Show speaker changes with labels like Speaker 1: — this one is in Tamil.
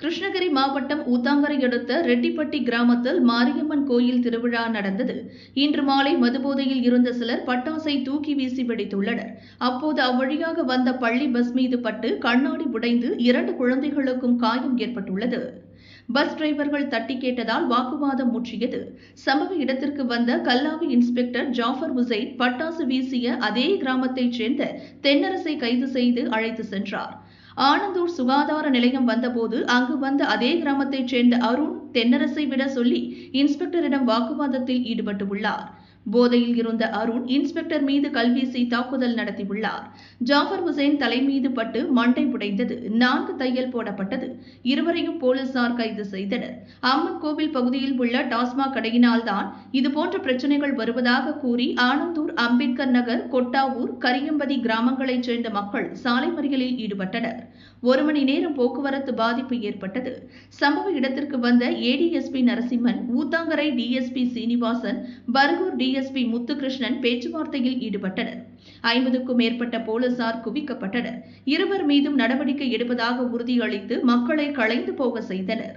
Speaker 1: கிருஷ்ணகிரி மாவட்டம் ஊத்தாங்கரை அடுத்த ரெட்டிப்பட்டி கிராமத்தில் மாரியம்மன் கோயில் திருவிழா நடந்தது. இன்று மாலை மதுபோதையில் இருந்த சிலர் பட்டாசை தூக்கி வீசி வெடித்துள்ளனர். அப்போது அவ்வழியாக வந்த பள்ளி பஸ் மீது பட்டு கண்ணாடி உடைந்து இரண்டு குழந்தைகளுக்கும் காயம் ஏற்பட்டுள்ளது. பஸ் டிரைவர்கள் தட்டி கேட்டதால் வாக்குவாதம் முற்றியது. சம்பவ இடத்திற்கு வந்த கல்லாவி இன்ஸ்பெக்டர் ஜாஃபர் உசைன் பட்டாசு வீசிய அதே கிராமத்தைச் சேர்ந்த தென்னரசை கைது செய்து அழைத்து சென்றார். ஆனந்தூர் சுகாதார நிலையம் வந்தபோது அங்கு வந்த அதே கிராமத்தைச் சேர்ந்த அருண் தென்னரசை விட சொல்லி இன்ஸ்பெக்டரிடம் வாக்குவாதத்தில் ஈடுபட்டுள்ளார் போதையில் இருந்த அருண் இன்ஸ்பெக்டர் மீது கல்வீசி தாக்குதல் நடத்தியுள்ளார். ஜாஃபர் ஹுசைன் தலை மீது பட்டு மண்டை உடைந்தது நான்கு தையல் போடப்பட்டது. இருவரையும் போலீசார் கைது செய்தனர். அம்மன் கோவில் பகுதியில் உள்ள டாஸ்மாக் கடையினால்தான் இதுபோன்ற பிரச்சனைகள் வருவதாக கூறி ஆனந்தூர் அம்பேத்கர் நகர் கொட்டாவூர் கரியம்பதி கிராமங்களைச் சேர்ந்த மக்கள் சாலை மறியலில் ஈடுபட்டனர். ஒரு மணி நேரம் போக்குவரத்து பாதிப்பு ஏற்பட்டது. சம்பவ இடத்திற்கு வந்த ADSP Narasimhan Uthangarai DSP Srinivasan Bargur D DSP Muthukrishnan பேச்சுவார்த்தையில் ஈடுபட்டனர். ஐம்பதுக்கும் மேற்பட்ட போலீசார் குவிக்கப்பட்டனர். இருவர் மீதும் நடவடிக்கை எடுப்பதாக உறுதியளித்து மக்களை களைந்து போக செய்தனர்.